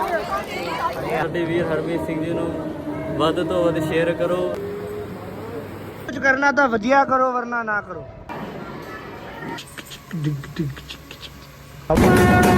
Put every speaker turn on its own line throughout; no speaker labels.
ਸਾਡੇ ਵੀਰ ਹਰਮੀਤ ਸਿੰਘ ਜੀ ਨੂੰ ਵੱਧ ਤੋਂ ਵੱਧ ਸ਼ੇਅਰ ਕਰੋ।
ਕੁਝ ਕਰਨਾ ਤਾਂ ਵਧੀਆ ਕਰੋ ਵਰਨਾ ਨਾ ਕਰੋ। ਚੱਲਣਾ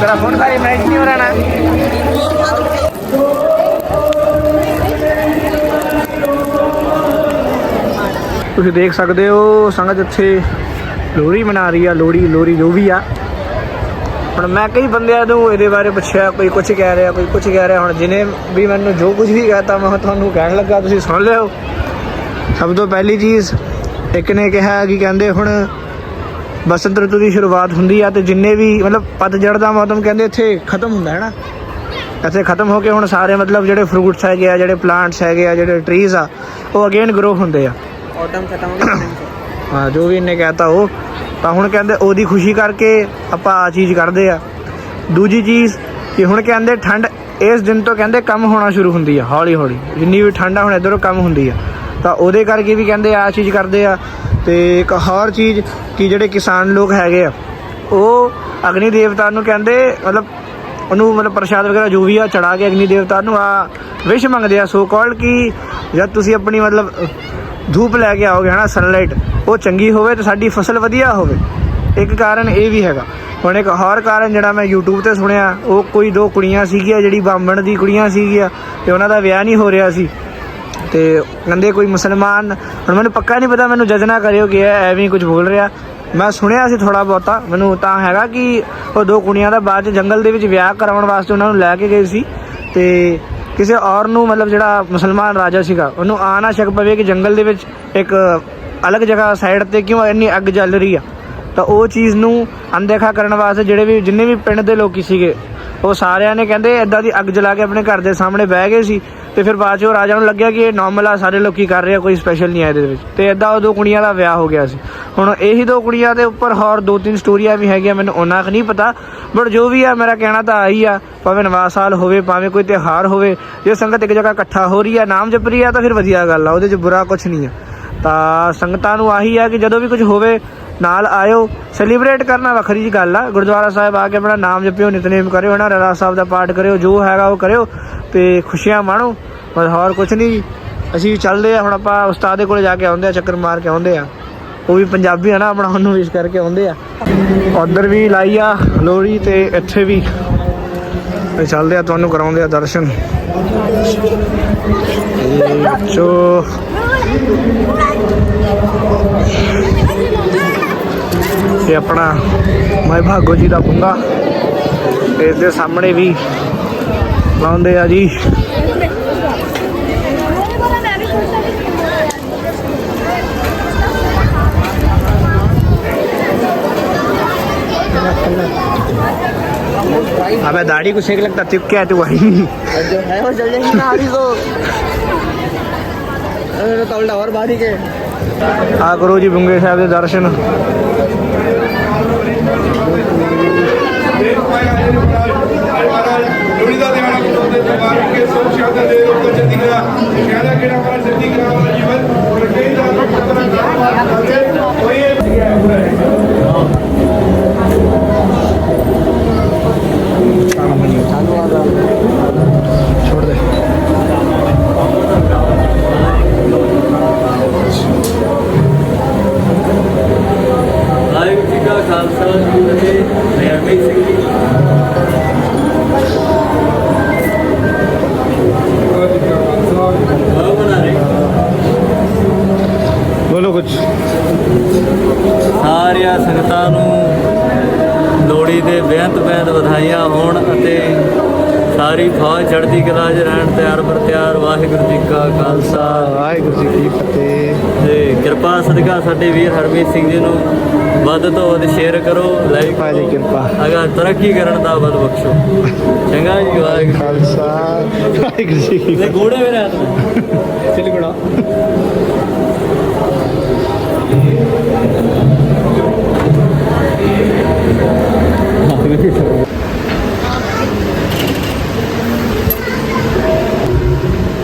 ਤੇਰਾ ਫੋਨ ਕਾਈ ਮੈਚ ਨਹੀਂ ਹੋ ਰਹਾ ਨਾ ਤੁਸੀਂ ਦੇਖ ਸਕਦੇ ਹੋ, ਸੰਗਤ ਇੱਥੇ ਲੋਹੜੀ ਮਨਾ ਰਹੀ ਆ, ਲੋਹੜੀ ਲੋਹੜੀ ਜੋ ਵੀ ਆ। ਹੁਣ ਮੈਂ ਕਈ ਬੰਦਿਆਂ ਨੂੰ ਇਹਦੇ ਬਾਰੇ ਪੁੱਛਿਆ, ਕੋਈ ਕੁਝ ਕਹਿ ਰਿਹਾ, ਕੋਈ ਕੁਝ ਕਹਿ ਰਿਹਾ। ਹੁਣ ਜਿਹਨੇ ਵੀ ਮੈਨੂੰ ਜੋ ਕੁਝ ਵੀ ਕਹਤਾ, ਮੈਂ ਤੁਹਾਨੂੰ ਕਹਿਣ ਲੱਗਾ, ਤੁਸੀਂ ਸੁਣ ਲਿਓ। ਸਭ ਤੋਂ ਪਹਿਲੀ ਚੀਜ਼, ਇੱਕ ਨੇ ਕਿਹਾ ਕਿ ਕਹਿੰਦੇ ਹੁਣ ਬਸੰਤ ਰਤੂ ਦੀ ਸ਼ੁਰੂਆਤ ਹੁੰਦੀ ਆ ਤੇ ਜਿੰਨੇ ਵੀ ਮਤਲਬ ਪਤਝੜ ਦਾ ਮੌਸਮ ਕਹਿੰਦੇ ਇੱਥੇ ਖਤਮ ਹੁੰਦਾ ਹੈ ਨਾ? ਇੱਥੇ ਖਤਮ ਹੋ ਕੇ ਹੁਣ ਸਾਰੇ ਮਤਲਬ ਜਿਹੜੇ ਫਰੂਟਸ ਹੈਗੇ ਆ ਜਿਹੜੇ ਪਲਾਂਟਸ ਹੈਗੇ ਆ ਜਿਹੜੇ ਟਰੀਜ਼ ਆ ਉਹ ਅਗੇਨ ਗਰੋ ਹੁੰਦੇ ਆ।
ਆਟਮ ਖਤਮ ਹੋ ਗਿਆ
ਹਾਂ ਜੋ ਵੀ ਇਹਨੇ ਕਹਿਤਾ ਉਹ ਤਾਂ ਹੁਣ ਕਹਿੰਦੇ ਉਹਦੀ ਖੁਸ਼ੀ ਕਰਕੇ ਆਪਾਂ ਆ ਚੀਜ਼ ਕਰਦੇ ਆ। ਦੂਜੀ ਚੀਜ਼ ਕਿ ਹੁਣ ਕਹਿੰਦੇ ਠੰਡ ਇਸ ਦਿਨ ਤੋਂ ਕਹਿੰਦੇ ਕੰਮ ਹੋਣਾ ਸ਼ੁਰੂ ਹੁੰਦੀ ਆ ਹੌਲੀ ਹੌਲੀ ਜਿੰਨੀ ਵੀ ਠੰਡ ਹੁਣ ਇਧਰੋਂ ਕੰਮ ਹੁੰਦੀ ਆ। ਤਾਂ ਉਹਦੇ ਕਰਕੇ ਵੀ ਕਹਿੰਦੇ ਆ ਚੀਜ਼ ਕਰਦੇ ਆ ਤੇ ਇੱਕ ਹੋਰ ਚੀਜ਼ ਕਿ ਜਿਹੜੇ ਕਿਸਾਨ ਲੋਕ ਹੈਗੇ ਆ, ਉਹ ਅਗਨੀ ਦੇਵਤਾ ਨੂੰ ਕਹਿੰਦੇ, ਮਤਲਬ ਉਹਨੂੰ ਮਤਲਬ ਪ੍ਰਸ਼ਾਦ ਵਗੈਰਾ ਜੋ ਵੀ ਆ, ਚੜਾ ਕੇ ਅਗਨੀ ਦੇਵਤਾ ਨੂੰ ਆ ਵਿਸ਼ ਮੰਗਦੇ ਆ। ਸੋ ਕਾਲਡ ਕਿ ਜਦ ਤੁਸੀਂ ਆਪਣੀ ਮਤਲਬ ਧੂਪ ਲੈ ਕੇ ਆਓਗੇ, ਹਨਾ ਸਨਲਾਈਟ ਉਹ ਚੰਗੀ ਹੋਵੇ ਤੇ ਸਾਡੀ ਫਸਲ ਵਧੀਆ ਹੋਵੇ। ਇੱਕ ਕਾਰਨ ਇਹ ਵੀ ਹੈਗਾ। ਹੁਣ ਇੱਕ ਹੋਰ ਕਾਰਨ ਜਿਹੜਾ ਮੈਂ YouTube ਤੇ ਸੁਣਿਆ, ਉਹ ਕੋਈ ਦੋ ਕੁੜੀਆਂ ਸੀਗੀਆਂ, ਜਿਹੜੀ ਬਾਂਬਣ ਦੀ ਕੁੜੀਆਂ ਸੀਗੀਆਂ, ਤੇ ਉਹਨਾਂ ਦਾ ਵਿਆਹ ਨਹੀਂ ਹੋ ਰਿਹਾ ਸੀ। ਤੇ ਕਹਿੰਦੇ ਕੋਈ ਮੁਸਲਮਾਨ, ਹੁਣ ਮੈਨੂੰ ਪੱਕਾ ਨਹੀਂ ਪਤਾ, ਮੈਨੂੰ ਜੱਜ ਨਾ ਕਰਿਓ ਕਿ ਇਹ ਐਵੇਂ ਕੁਝ ਬੋਲ ਰਿਹਾ। ਮੈਂ ਸੁਣਿਆ ਸੀ ਥੋੜਾ ਬਹੁਤਾ, ਮੈਨੂੰ ਤਾਂ ਹੈਗਾ ਕਿ ਉਹ ਦੋ ਕੁੜੀਆਂ ਦਾ ਬਾਅਦ ਚ ਜੰਗਲ ਦੇ ਵਿੱਚ ਵਿਆਹ ਕਰਾਉਣ ਵਾਸਤੇ ਉਹਨਾਂ ਨੂੰ ਲੈ ਕੇ ਗਏ ਸੀ। ਤੇ ਕਿਸੇ ਔਰ ਨੂੰ ਮਤਲਬ ਜਿਹੜਾ ਮੁਸਲਮਾਨ ਰਾਜਾ ਸੀਗਾ, ਉਹਨੂੰ ਆ ਨਾ ਸ਼ੱਕ ਪਵੇ ਕਿ ਜੰਗਲ ਦੇ ਵਿੱਚ ਇੱਕ ਅਲੱਗ ਜਗ੍ਹਾ ਸਾਈਡ ਤੇ ਕਿਉਂ ਇੰਨੀ ਅੱਗ ਜਲ ਰਹੀ ਆ। ਤਾਂ ਉਹ ਚੀਜ਼ ਨੂੰ ਅਣਦੇਖਾ ਕਰਨ ਵਾਸਤੇ ਜਿਹੜੇ ਵੀ, ਜਿੰਨੇ ਵੀ ਪਿੰਡ ਦੇ ਲੋਕੀ ਸੀਗੇ, ਉਹ ਸਾਰਿਆਂ ਨੇ ਕਹਿੰਦੇ ਇਦਾਂ ਦੀ ਅੱਗ ਜਲਾ ਕੇ ਆਪਣੇ ਘਰ ਦੇ ਸਾਹਮਣੇ ਬਹਿ ਗਏ ਸੀ। ਤੇ ਫਿਰ ਬਾਅਦ 'ਚ ਉਹ ਰਾਜਾ ਨੂੰ ਲੱਗਿਆ ਕਿ ਇਹ ਨਾਰਮਲ ਆ, ਸਾਰੇ ਲੋਕੀ ਕਰ ਰਹੇ ਆ, ਕੋਈ ਸਪੈਸ਼ਲ ਨਹੀਂ ਆ ਇਹਦੇ ਵਿੱਚ। ਤੇ ਇਦਾਂ ਉਹ ਦੋ ਕੁੜੀਆਂ ਦਾ ਵਿਆਹ ਹੋ ਗਿਆ ਸੀ। ਹੁਣ ਇਹੀ ਦੋ ਕੁੜੀਆਂ ਦੇ ਉੱਪਰ ਹੋਰ ਦੋ ਤਿੰਨ ਸਟੋਰੀਆਂ ਵੀ ਹੈਗੀਆਂ, ਮੈਨੂੰ ਉਹਨਾਂ ਕੁ ਨਹੀਂ ਪਤਾ। ਬਟ ਜੋ ਵੀ ਆ, ਮੇਰਾ ਕਹਿਣਾ ਤਾਂ ਆਹੀ ਆ, ਭਾਵੇਂ ਨਵਾਂ ਸਾਲ ਹੋਵੇ, ਭਾਵੇਂ ਕੋਈ ਤਿਉਹਾਰ ਹੋਵੇ, ਜੇ ਸੰਗਤ ਇੱਕ ਜਗ੍ਹਾ ਇਕੱਠਾ ਹੋ ਰਹੀ ਆ, ਨਾਮ ਜਪ ਰਹੀ ਆ, ਤਾਂ ਫਿਰ ਵਧੀਆ ਗੱਲ ਆ, ਉਹਦੇ 'ਚ ਬੁਰਾ ਕੁਝ ਨਹੀਂ ਆ। ਤਾਂ ਸੰਗਤਾਂ ਨੂੰ ਆਹੀ ਆ ਕਿ ਜਦੋਂ ਵੀ ਕੁਝ ਹੋਵੇ ਨਾਲ ਆਇਓ। ਸੈਲੀਬ੍ਰੇਟ ਕਰਨਾ ਵੱਖਰੀ ਜੀ ਗੱਲ ਆ। ਗੁਰਦੁਆਰਾ ਸਾਹਿਬ ਆ ਕੇ ਆਪਣਾ ਨਾਮ ਜਪਿਓ ਨਿਤਨੇਮ ਕਰਿਓ, ਹਨਾ ਰਹਿਰਾਸ ਸਾਹਿਬ ਦਾ ਪਾਠ ਕਰਿਓ, ਜੋ ਹੈਗਾ ਉਹ ਕਰਿਓ ਤੇ ਖੁਸ਼ੀਆਂ ਮਾਣੋ। ਬਸ ਹੋਰ ਕੁਝ ਨਹੀਂ ਅਸੀਂ ਚੱਲਦੇ ਆ। ਹੁਣ ਆਪਾਂ ਉਸਤਾਦ ਦੇ ਕੋਲੇ ਜਾ ਕੇ ਆਉਂਦੇ ਆ, ਚੱਕਰ ਮਾਰ ਕੇ ਆਉਂਦੇ ਆ। ਉਹ ਵੀ ਪੰਜਾਬੀ ਆ ਨਾ ਆਪਣਾ ਉਹਨੂੰ ਇਸ ਕਰਕੇ ਆਉਂਦੇ ਆ। ਉਧਰ ਵੀ ਲਾਈ ਆ ਲੋਹੜੀ ਤੇ ਇੱਥੇ ਵੀ। ਚੱਲਦੇ ਆ, ਤੁਹਾਨੂੰ ਕਰਾਉਂਦੇ ਆ ਦਰਸ਼ਨ। ਚੋ ਇਹ ਆਪਣਾ ਮਾਈ ਭਾਗੋ ਜੀ ਦਾ ਬੁੰਗਾ ਤੇ ਇਸ ਦੇ ਸਾਹਮਣੇ ਵੀ ਲਾਉਂਦੇ ਆ ਜੀ अबे दाढ़ी को सेक लगता तिप क्या है तू भाई
जो है वो जल जाएगी ना आदि को अरे तो उल्टा और बारी के
ਆ ਕਰੋ ਜੀ ਬੁੰਗੇ ਸਾਹਿਬ ਦੇ ਦਰਸ਼ਨ
ਸਾਰੀ ਫੌਜ ਚੜ੍ਹਦੀ ਕਲਾ 'ਚ ਰਹਿਣ ਤਿਆਰ ਪਰ ਤਿਆਰ। ਵਾਹਿਗੁਰੂ ਜੀ ਕਾ ਖਾਲਸਾ।
ਵਾਹਿਗੁਰੂ ਜੀ ਕੀ ਫਤਿਹ।
ਤੇ ਕਿਰਪਾ ਸਦਕਾ ਸਾਡੇ ਵੀਰ ਹਰਮੀਤ ਸਿੰਘ ਜੀ ਨੂੰ ਵੱਧ ਤੋਂ ਵੱਧ ਸ਼ੇਅਰ ਕਰੋ ਲਾਈਕ
ਦੀ ਕਿਰਪਾ।
ਅਗਾ ਤਰੱਕੀ ਕਰਨ ਦਾ ਬਲ ਬਖਸ਼ੋ। ਚੰਗਾ ਜੀ ਵਾਹਿਗੁਰੂ
ਖਾਲਸਾ। ਵਾਹਿਗੁਰੂ ਜੀ ਕੀ
ਤੇ ਗੋੜੇ ਮੇਰੇ ਹੱਥ ਵਿੱਚ
ਗੁਣਾ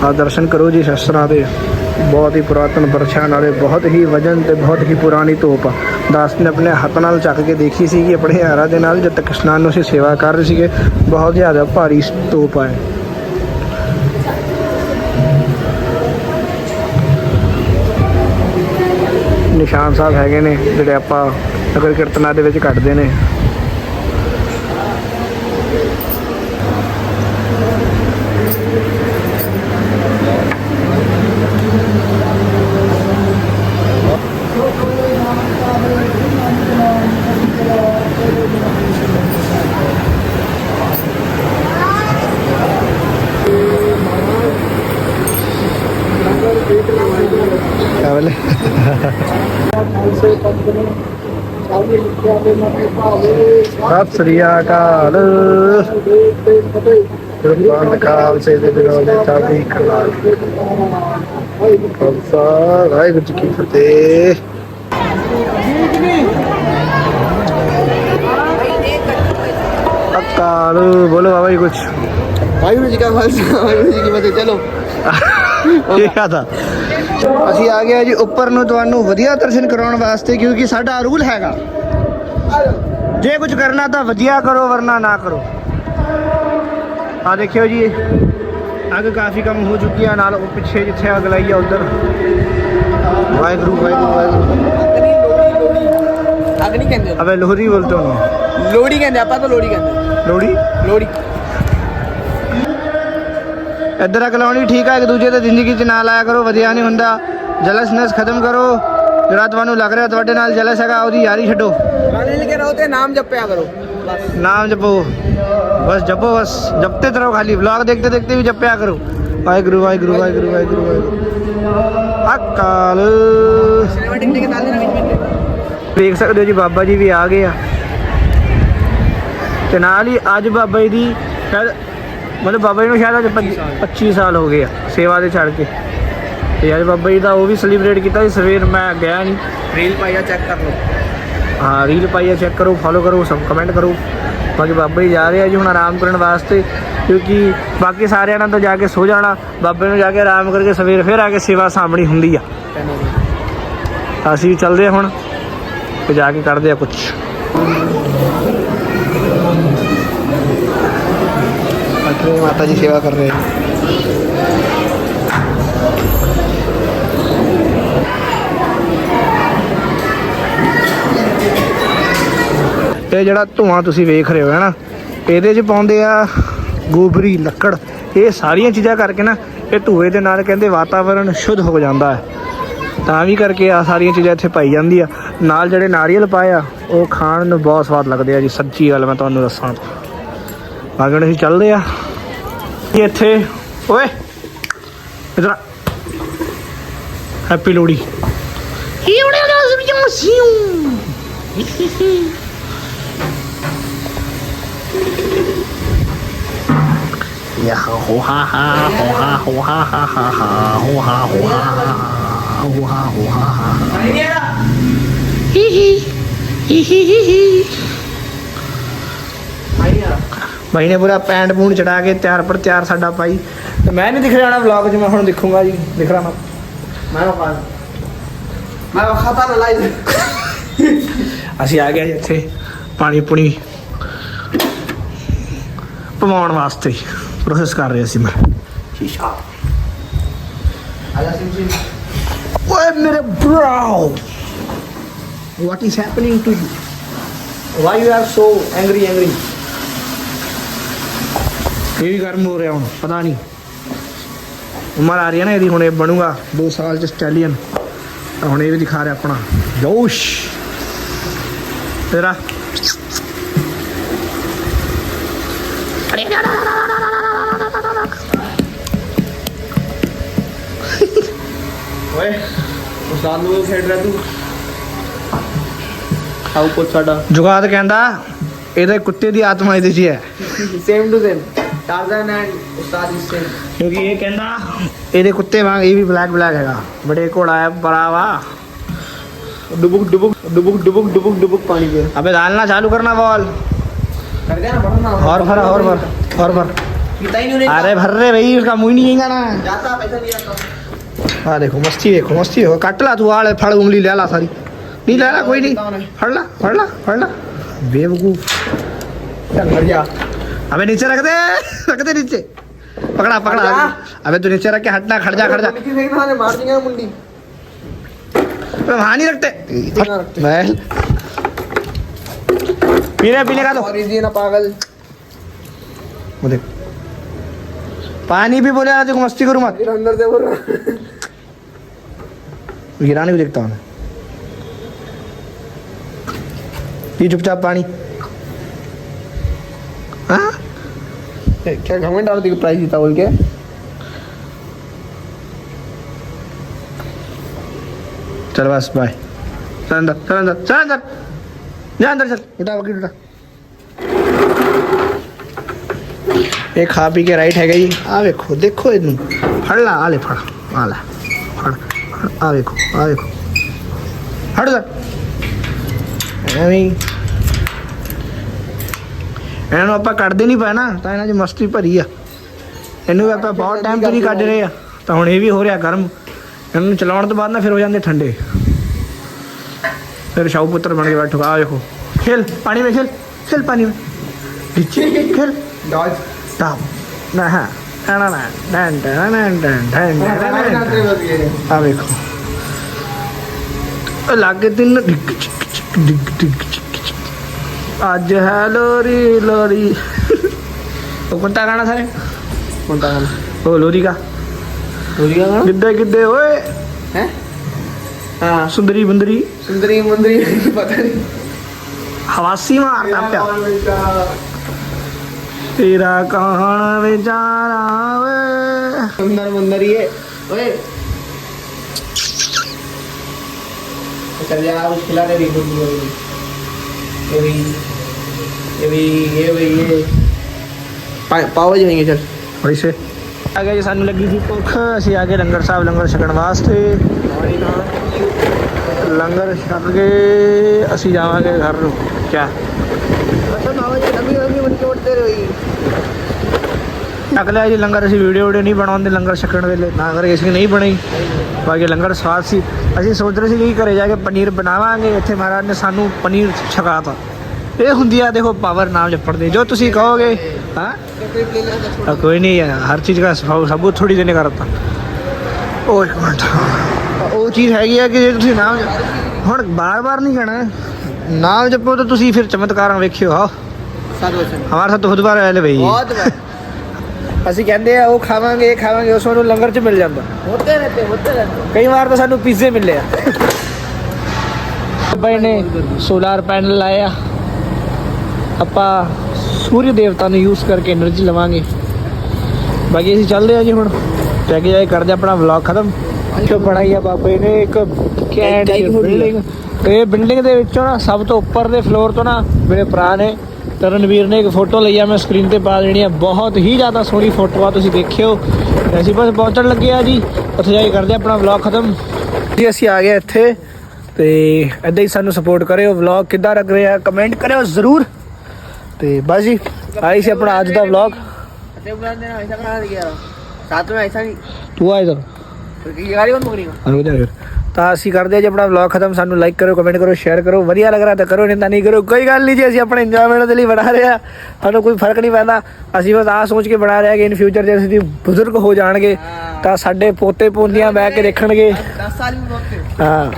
ਆ ਦਰਸ਼ਨ ਕਰੋ ਜੀ ਸ਼ਸਤਰਾਂ ਦੇ। ਬਹੁਤ ਹੀ ਪੁਰਾਤਨ ਬਰਛਾਂ ਨਾਲੇ ਬਹੁਤ ਹੀ ਵਜਨ ਤੇ ਬਹੁਤ ਹੀ ਪੁਰਾਣੀ ਤੋਪ ਆ। ਦਾਸ ਨੇ ਆਪਣੇ ਹੱਥ ਨਾਲ ਚੱਕ ਕੇ ਦੇਖੀ ਸੀ ਕਿ ਆਪਣੇ ਹਾਰਾ ਦੇ ਨਾਲ ਜਦ ਤੱਕ ਇਸ਼ਨਾਨ ਨੂੰ ਅਸੀਂ ਸੇਵਾ ਕਰ ਰਹੇ ਸੀਗੇ, ਬਹੁਤ ਜ਼ਿਆਦਾ ਭਾਰੀ ਤੋਪ ਆ ਨਿਸ਼ਾਨ ਸਾਹਿਬ ਹੈਗੇ ਨੇ, ਜਿਹੜੇ ਆਪਾਂ ਨਗਰ ਕੀਰਤਨਾਂ ਦੇ ਵਿੱਚ ਕੱਢਦੇ ਨੇ। ਸਤਿ ਸ੍ਰੀ ਅਕਾਲ। ਗੁਰਬਾਨ ਖਾਲਸੇ ਦੇ ਬਿਨੋ ਦੇ ਚਾਬੀ ਕਲਾ ਖਾਲਸਾ ਵਾਹਿਗੁਰੂ ਜੀ ਕੀ ਫਤਿਹ। ਅਕਾਲ ਬੋਲੋ ਬਾਬਾ ਜੀ ਕੁਛ।
ਵਾਹਿਗੁਰੂ ਜੀ ਕਾ ਖਾਲਸਾ ਵਾਹਿਗੁਰੂ ਜੀ ਕੀ ਫਤਿਹ ਚਲੋ।
ਕੀ ਕਹਤਾ ਅਸੀਂ ਆ ਗਏ ਜੀ ਉੱਪਰ ਨੂੰ ਤੁਹਾਨੂੰ ਵਧੀਆ ਦਰਸ਼ਨ ਕਰਾਉਣ ਵਾਸਤੇ ਕਿਉਂਕਿ ਸਾਡਾ ਰੂਲ ਹੈਗਾ। ਜੇ ਕੁਝ ਕਰਨਾ ਤਾਂ ਵਧੀਆ ਕਰੋ ਵਰਨਾ ਨਾ ਕਰੋ। ਆ ਦੇਖਿਓ ਜੀ ਅੱਗ ਕਾਫੀ ਕਮ ਹੋ ਚੁੱਕੀ ਆ ਨਾਲ ਉਹ ਪਿੱਛੇ ਜਿੱਥੇ ਅੱਗ ਲਾਈ ਆ ਉਧਰ। ਵਾਹਿਗੁਰੂ ਵਾਹਿਗੁਰੂ ਵਾਹਿਗੁਰੂ।
ਅੱਗ ਨਹੀਂ ਕਹਿੰਦੇ।
ਅਬੇ ਲੋਹਰੀ ਬੋਲਤੇ ਉਹਨੂੰ।
ਲੋੜੀ ਕਹਿੰਦੇ ਆਪਾਂ ਤਾਂ ਲੋੜੀ ਕਹਿੰਦੇ।
ਲੋਹੜੀ?
ਲੋੜੀ
ਇੱਧਰ ਅੱਗ ਲਾਉਣੀ ਠੀਕ ਆ ਇੱਕ ਦੂਜੇ ਤੇ ਜ਼ਿੰਦਗੀ 'ਚ ਨਾ ਲਾਇਆ ਕਰੋ ਵਧੀਆ ਨਹੀਂ ਹੁੰਦਾ। ਜਲਸਨੈਸ ਖਤਮ ਕਰੋ। ਜਿਹੜਾ ਤੁਹਾਨੂੰ ਲੱਗ ਰਿਹਾ ਤੁਹਾਡੇ ਨਾਲ ਜਲਸ ਹੈਗਾ ਉਹਦੀ ਯਾਰੀ ਛੱਡੋ।
ਗਾਣੇ ਲਿਖੇ ਰਹੋ ਤੇ ਨਾਮ ਜਪਿਆ ਕਰੋ ਬਸ
नाम जपो बस जपो बस जपते तो रहो खाली ब्लॉग देखते देखते भी जपया करो वाहिगुरु वाहिगुरु वाहिगुरु वाहिगुरु वाहिगुरु अकाल
ਸਿਨੇਮੈਟਿਕ ਦੇ ਨਾਲ ਦੇ ਵਿੱਚ
ਦੇਖ ਸਕਦੇ ਹੋ ਜੀ ਬਾਬਾ ਜੀ ਵੀ ਆ ਗਏ ਆ ਤੇ ਨਾਲ ਹੀ ਅੱਜ ਬਾਬਾ ਜੀ ਦੀ ਸ਼ਾਇਦ ਮਤਲਬ ਬਾਬਾ ਜੀ ਨੂੰ ਸ਼ਾਇਦ ਅੱਜ 25 ਸਾਲ ਹੋ ਗਏ ਆ ਸੇਵਾ ਦੇ ਛੱਡ ਕੇ ਤੇ ਅੱਜ ਬਾਬਾ ਜੀ ਦਾ ਉਹ ਵੀ ਸੈਲੀਬ੍ਰੇਟ ਕੀਤਾ ਸੀ ਸਵੇਰ ਮੈਂ ਗਿਆ ਨਹੀਂ
ਰੀਲ ਪਾਈਆ ਚੈੱਕ ਕਰ ਲਓ
ਹਾਂ ਰੀਲ ਪਾਈ ਪਾਈਏ ਚੈੱਕ ਕਰੋ ਫੋਲੋ ਕਰੋ, ਸਭ ਕਮੈਂਟ ਕਰੋ। ਬਾਕੀ ਬਾਬਾ ਜੀ ਜਾ ਰਹੇ ਆ ਜੀ ਹੁਣ ਆਰਾਮ ਕਰਨ ਵਾਸਤੇ, ਕਿਉਂਕਿ ਬਾਕੀ ਸਾਰਿਆਂ ਨਾਲ ਤਾਂ ਜਾ ਕੇ ਸੋ ਜਾਣਾ, ਬਾਬੇ ਨੂੰ ਜਾ ਕੇ ਆਰਾਮ ਕਰਕੇ ਸਵੇਰ ਫਿਰ ਆ ਕੇ ਸੇਵਾ ਸਾਹਮਣੀ ਹੁੰਦੀ ਆ। ਅਸੀਂ ਵੀ ਚੱਲਦੇ ਆ ਹੁਣ, ਤੇ ਜਾ ਕੇ ਕਰਦੇ ਆ ਕੁਝ ਮਾਤਾ ਜੀ ਸੇਵਾ ਕਰ ਰਹੇ ਇਹ ਜਿਹੜਾ ਧੂਆਂ ਤੁਸੀਂ ਵੇਖ ਰਹੇ ਹੋ ਹੈ ਨਾ, ਇਹਦੇ 'ਚ ਪਾਉਂਦੇ ਆ ਗੋਬਰੀ ਲੱਕੜ, ਇਹ ਸਾਰੀਆਂ ਚੀਜ਼ਾਂ ਕਰਕੇ ਨਾ ਇਹ ਧੂਏ ਦੇ ਨਾਲ ਕਹਿੰਦੇ ਵਾਤਾਵਰਣ ਸ਼ੁੱਧ ਹੋ ਜਾਂਦਾ ਹੈ। ਤਾਂ ਵੀ ਕਰਕੇ ਆ ਸਾਰੀਆਂ ਚੀਜ਼ਾਂ ਇੱਥੇ ਪਾਈ ਜਾਂਦੀ ਆ। ਨਾਲ ਜਿਹੜੇ ਨਾਰੀਅਲ ਪਾਏ ਆ, ਉਹ ਖਾਣ ਨੂੰ ਬਹੁਤ ਸਵਾਦ ਲੱਗਦੇ ਆ ਜੀ, ਸੱਚੀ ਗੱਲ ਮੈਂ ਤੁਹਾਨੂੰ ਦੱਸਾਂ। ਬਾਕੀ ਹੁਣ ਅਸੀਂ ਚੱਲਦੇ ਆ ਇੱਥੇ, ਓਏ! ਇਧਰ ਹੈਪੀ ਲੋਹੜੀ। ਹੀ ਉਹਨੇ ਦਾ ਜਿਉਂ ਸਿਉਂ Ya ਨੇ ਪੂਰਾ ਪੈਂਟ ਪੂਣ ਚੜਾ ਕੇ ਤਿਆਰ ਪਰ ਤਿਆਰ ਸਾਡਾ ਭਾਈ ਤੇ ਮੈਂ ਨਹੀਂ ਦਿਖ ਰਿਹਾ ਨਾ ਵਲੌਗ 'ਚ ਮੈਂ ਹੁਣ ਦਿਖੂੰਗਾ ਜੀ ਦਿਖ ਰਿਹਾ ਮੈਂ
ਮੈਂ ਵਖਾ ਮੈਂ ਵਖਾਤਾ ਨਾ ਲਾਈਵ
ਅਸੀਂ ਆ ਗਏ ਜੀ ਇੱਥੇ, ਪਾਣੀ ਪੁਣੀ ਪਵਾਉਣ ਵਾਸਤੇ ਪ੍ਰੋਸੈਸ ਕਰ ਰਹੇ ਸੀ ਮੈਂ। ਸ਼ੀਸ਼ਾ
ਆਜਾ ਸਿੰਘ ਜੀ
ਓਏ ਮੇਰੇ bro what is happening to you why you are so angry angry ਇਹ ਵੀ ਗਰਮ ਹੋ ਰਿਹਾ ਹੁਣ ਪਤਾ ਨਹੀਂ। ਉਮਰ ਆ ਰਹੀ ਹੈ ਨਾ ਇਹਦੀ ਹੁਣ ਇਹ ਬਣੂਗਾ 2 ਸਾਲ ਚ ਸਟੈਲੀਅਨ ਹੁਣ ਇਹ ਵੀ ਦਿਖਾ ਰਿਹਾ ਆਪਣਾ। ਜੋਸ਼। ਤੇਰਾ
ਓਏ ਉਸਤਾਦ ਨੂੰ ਖੇਡ ਰਿਹਾ ਤੂੰ ਆਉ ਕੋ ਸਾਡਾ
ਜੁਗਾਦ ਕਹਿੰਦਾ ਇਹਦੇ ਕੁੱਤੇ ਦੀ ਆਤਮਾ ਇਹਦੇ 'ਚ ਹੀ ਹੈ
same to same Tarzan and ਉਸਤਾਦ ਇਸ ਸੇਮ
ਕਿਉਂਕਿ ਇਹ ਕਹਿੰਦਾ ਇਹਦੇ ਕੁੱਤੇ ਵਾਂਗ ਇਹ ਵੀ ਬਲੈਕ ਬਲੈਕ ਹੈਗਾ ਬੜੇ ਘੋੜਾ ਹੈ ਬੜਾ ਵਾ
डुबुक डुबुक डुबुक डुबुक डुबुक डुबुक पानी पे
अबे डालना चालू करना बॉल
कर दिया ना बढ़ो ना
और भर और भर और भर।
ही
अरे भर रे भाई उसका मुँह नहीं है ना। हाँ देखो मस्ती देखो मस्ती देखो। कट ला तू आले फड़ उंगली ले ला सारी। नहीं ले ला कोई नहीं। फड़ ला फड़ ला फड़ ला। बेवकूफ़।
जा।
अबे नीचे रख दे रख दे नीचे। पकड़ा पकड़ा। अबे तू नीचे रख के हटना खड़ जा खड़ जा।
है मार देंगे मुंडी।
वहाँ नहीं रखते। पीने पीने का तो।
ना पागल।
वो देख। पानी भी बोले देखो मस्ती करूँ मत।
अंदर से बोल रहा।
गिराने को देखता हूँ पी चुपचाप पानी। हाँ?
क्या घमंड डाल दी प्राइस जीता बोल के।
चल बस बाय चल अंदर चल अंदर चल अंदर। जा अंदर चल उठा वकील उठा ਇਹ ਖਾ ਪੀ ਕੇ ਰਾਈਟ ਹੈਗਾ ਜੀ ਆ ਵੇਖੋ ਦੇਖੋ ਇਹਨੂੰ ਫੜ ਲਾ ਆ ਲੈ ਫੜ ਆ ਲੈ ਫੜ ਫੜ, ਆ ਵੇਖੋ ਆ ਵੇਖੋ ਫੜ ਜਾ ਐਵੇਂ ਹੀ। ਇਹਨਾਂ ਨੂੰ ਆਪਾਂ ਕੱਢਦੇ ਨਹੀਂ ਪਏ ਨਾ ਤਾਂ ਇਹਨਾਂ 'ਚ ਮਸਤੀ ਭਰੀ ਆ ਇਹਨੂੰ ਵੀ ਆਪਾਂ ਬਹੁਤ ਟਾਈਮ ਤੋਂ ਨਹੀਂ ਕੱਢ ਰਹੇ ਆ ਤਾਂ ਹੁਣ ਇਹ ਵੀ ਹੋ ਰਿਹਾ ਗਰਮ ਇਹਨਾਂ ਨੂੰ ਚਲਾਉਣ ਤੋਂ ਬਾਅਦ ਨਾ ਫਿਰ ਹੋ ਜਾਂਦੇ ਠੰਡੇ फिर शाहू पुत्र बन के बैठो। आ देखो। खेल पानी में खेल खेल पानी में। नीचे खेल।
डॉज
टाप ना हाँ। ना ना ना। Done done done done done done आ देखो। ओ लागे दिन डिग आज है लोरी लोरी। वो कौन सा गाना सारे
कौन था
वो लोरी का।
लोरी का गाना?
गिद्दे गिद्दे ओए।
है? हाँ
सुंदरी बंदरी
सुंदरी मुंदरी पता नहीं
हवासी मारता प्या तेरा कौन बेचारा वे
सुंदर मुंदर ये ओए चल जा उस खिला दे देखो ये भी ये भी ये भी ये ਪਾਵ ਜਾਏਂਗੇ ਚਲ
ਵੈਸੇ ਅੱਗੇ ਜੀ ਸਾਨੂੰ ਲੱਗੀ ਸੀ ਭੁੱਖ ਅਸੀਂ ਆ ਗਏ ਲੰਗਰ ਸਾਹਿਬ ਲੰਗਰ ਛਕਣ ਵਾਸਤੇ ਲੰਗਰ ਛਕ ਕੇ ਅਸੀਂ ਜਾਵਾਂਗੇ ਘਰ ਨੂੰ। ਕਿਆ?
ਅਸਾਂ ਮਾਵਾ ਜੀ ਨਵੀਂ ਹੋਈ ਮਨ ਚੋੜਦੇ ਰਹੀ।
ਅਗਲਾ ਜੀ ਲੰਗਰ ਅਸੀਂ ਵੀਡੀਓ ਵੀਡੀਓ ਨਹੀਂ ਬਣਾਉਂਦੇ ਲੰਗਰ ਛਕਣ ਵੇਲੇ ਤਾਂ ਕਰਕੇ ਅਸੀਂ ਨਹੀਂ ਬਣਾਈ। ਬਾਕੀ ਲੰਗਰ ਸਵਾਦ ਸੀ। ਅਸੀਂ ਸੋਚ ਰਹੇ ਸੀ ਕਿ ਘਰੇ ਜਾ ਕੇ ਪਨੀਰ ਬਣਾਵਾਂਗੇ। ਇੱਥੇ ਮਹਾਰਾਜ ਨੇ ਸਾਨੂੰ ਪਨੀਰ ਛਕਾਤਾ। ਇਹ ਹੁੰਦੀ ਆ ਦੇਖੋ ਪਾਵਰ ਨਾਮ ਜਪਣ ਜੋ ਤੁਸੀਂ ਕਹੋਗੇ ਹਾਂ? ਕੋਈ ਨਹੀਂ ਹਰ ਚੀਜ਼ ਦਾ ਸਬੂਤ ਥੋੜੀ ਦੇਨੇ ਕਰਤਾ। ਉਹ ਇੱਕ ਚੀਜ਼ ਹੈਗੀ ਆ ਕਿ ਜੇ ਤੁਸੀਂ ਨਾਮ ਹੁਣ ਬਾਰ-ਬਾਰ ਨਹੀਂ ਕਹਿਣਾ। ਨਾਮ ਜਪੋ ਤਾਂ ਤੁਸੀਂ ਫਿਰ ਚਮਤਕਾਰਾਂ ਵੇਖਿਓ ਆਓ।
ਸਾਧੂ
ਹਮਾਰੇ ਸਾਥ ਆਏ
ਲੈ ਭਈ
ਅਸੀਂ ਕਹਿੰਦੇ ਆ ਉਹ ਖਾਵਾਂਗੇ ਖਾਵਾਂਗੇ ਉਸ ਨੂੰ ਲੰਗਰ 'ਚ ਮਿਲ ਜਾਂਦਾ।
ਹੁੰਦੇ ਰਹਤੇ ਹੁੰਦੇ ਰਹਤੇ
ਕਈ ਵਾਰ ਤਾਂ ਸਾਨੂੰ ਪੀਜ਼ੇ ਮਿਲੇ ਆ ਬਈ ਨੇ ਸੋਲਾਰ ਪੈਨਲ ਲਾਇਆ। ਆਪਾਂ ਸੂਰਜ ਦੇਵਤਾ ਨੂੰ ਯੂਜ਼ ਕਰਕੇ એનર્ਜੀ ਲਵਾਂਗੇ। ਬਾਕੀ ਅਸੀਂ ਚੱਲਦੇ ਆ ਜੀ ਹੁਣ। ਟੈਗ ਜਾਏ ਕਰਦੇ ਆਪਣਾ ਵਲੌਗ ਖਤਮ। ਇੱਕ ਬਣਾਈ ਆ ਬਾਬੇ ਨੇ ਇੱਕ ਕੈਂਟ ਬਿਲਡਿੰਗ ਇਹ ਬਿਲਡਿੰਗ ਦੇ ਵਿੱਚੋਂ ਨਾ ਸਭ ਤੋਂ ਉੱਪਰ ਦੇ ਫਲੋਰ ਤੋਂ ਨਾ ਮੇਰੇ ਭਰਾ ਨੇ ਤਰਨਵੀਰ ਨੇ ਇੱਕ ਫੋਟੋ ਲਈ ਆ ਮੈਂ ਸਕਰੀਨ ਤੇ ਪਾ ਦੇਣੀ ਆ। ਬਹੁਤ ਹੀ ਜ਼ਿਆਦਾ ਸੋਹਣੀ ਫੋਟੋ ਆ ਤੁਸੀਂ ਦੇਖਿਓ। ਅਸੀਂ ਬਸ ਪਹੁੰਚਣ ਲੱਗੇ ਆ ਜੀ। ਉੱਥੇ ਜਾ ਕੇ ਕਰਦੇ ਆਪਣਾ ਵਲੌਗ ਖਤਮ। ਜੀ ਅਸੀਂ ਆ ਗਏ ਇੱਥੇ। ਤੇ ਐਦਾਂ ਹੀ ਸਾਨੂੰ ਸਪੋਰਟ ਕਰਿਓ। ਵਲੌਗ ਕਿੱਦਾਂ ਲੱਗ ਰਿਹਾ ਕਮੈਂਟ ਕਰਿਓ ਜ਼ਰੂਰ। ਤੇ ਬਸ ਜੀ ਆਈ ਸੀ ਆਪਣਾ ਅੱਜ ਦਾ ਵਲੌਗ
ਤੇ ਬੁਲਾਉਂਦੇ ਨਾ ਐਸਾ ਕਰਾ ਦੇ ਯਾਰ ਸਾਥ ਵਿੱਚ
ਐਸਾ ਨਹੀਂ ਤੂੰ
ਆ ਇਧਰ। ਕੀ
ਆ ਰਹੀ ਤਾਂ ਅਸੀਂ ਕਰਦੇ ਜੀ ਆਪਣਾ ਵਲੌਗ ਖਤਮ। ਸਾਨੂੰ ਲਾਈਕ ਕਰੋ ਕਮੈਂਟ ਕਰੋ ਸ਼ੇਅਰ ਕਰੋ। ਵਧੀਆ ਲੱਗ ਰਿਹਾ ਤਾਂ ਕਰੋ ਨਿੰਦਾ ਨਹੀਂ ਕਰੋ। ਕੋਈ ਗੱਲ ਨਹੀਂ ਜੇ ਅਸੀਂ ਆਪਣੇ ਇੰਜੋਏਮੈਂਟ ਦੇ ਲਈ ਬਣਾ ਰਹੇ ਆ ਸਾਨੂੰ ਕੋਈ ਫ਼ਰਕ ਨਹੀਂ ਪੈਂਦਾ। ਅਸੀਂ ਬਸ ਆਹ ਸੋਚ ਕੇ ਬਣਾ ਰਹੇ ਆ ਕਿ ਇਨ ਫਿਊਚਰ ਜੇ ਅਸੀਂ ਬਜ਼ੁਰਗ ਹੋ ਜਾਣਗੇ ਤਾਂ ਸਾਡੇ ਪੋਤੇ ਪੋਤੀਆਂ ਬੈ ਕੇ ਦੇਖਣਗੇ। ਹਾਂ।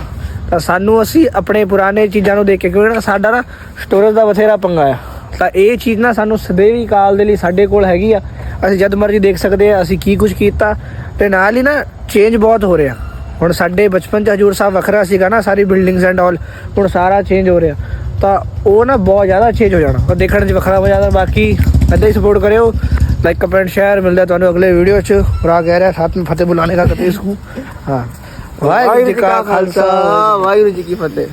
ਤਾਂ ਸਾਨੂੰ ਅਸੀਂ ਆਪਣੇ ਪੁਰਾਣੇ ਚੀਜ਼ਾਂ ਨੂੰ ਦੇਖ ਕੇ ਕਿਉਂਕਿ ਸਾਡਾ ਨਾ ਸਟੋਰੇਜ ਦਾ ਬਥੇਰਾ ਪੰਗਾ ਆ। ਤਾਂ ਇਹ ਚੀਜ਼ ਨਾ ਸਾਨੂੰ ਸਦੇਵੀ ਕਾਲ ਦੇ ਲਈ ਸਾਡੇ ਕੋਲ ਹੈਗੀ ਆ। ਅਸੀਂ ਜਦ ਮਰਜ਼ੀ ਦੇਖ ਸਕਦੇ ਆ ਅਸੀਂ ਕੀ ਕੁਝ ਕੀਤਾ। ਤੇ ਨਾਲ ਹੀ ਨਾ ਚੇਂਜ ਬਹੁਤ ਹੋ ਰਿਹਾ। ਹੁਣ ਸਾਡੇ ਬਚਪਨ ਚ ਹਜੂਰ ਸਾਹਿਬ ਵੱਖਰਾ ਸੀਗਾ ਨਾ, ਸਾਰੀ ਬਿਲਡਿੰਗਸ ਐਂਡ ਆਲ ਹੁਣ ਸਾਰਾ ਚੇਂਜ ਹੋ ਰਿਹਾ। ਤਾਂ ਉਹ ਨਾ ਬਹੁਤ ਜ਼ਿਆਦਾ ਚੇਂਜ ਹੋ ਜਾਣਾ। ਪਰ ਦੇਖਣ ਚ ਵੱਖਰਾ ਹੋ ਜਾਂਦਾ ਬਾਕੀ ਇਦਾਂ ਹੀ ਸਪੋਰਟ ਕਰਿਓ। ਲਾਈਕ ਕਮੈਂਟ ਸ਼ੇਅਰ ਮਿਲਦਾ ਤੁਹਾਨੂੰ ਅਗਲੇ ਵੀਡੀਓ ਚ। ਹੋਰ ਰਾ ਕਹਿ ਰਿਹਾ, ਸਾਥ ਮੇ ਫਤਿਹ ਬੁਲਾਣੇ ਦਾ ਕਤੇ ਇਸ ਨੂੰ ਹਾਂ। ਵਾਹਿਗੁਰੂ ਜੀ ਕਾ ਖਾਲਸਾ।
ਵਾਹਿਗੁਰੂ ਜੀ ਕੀ ਫਤਿਹ।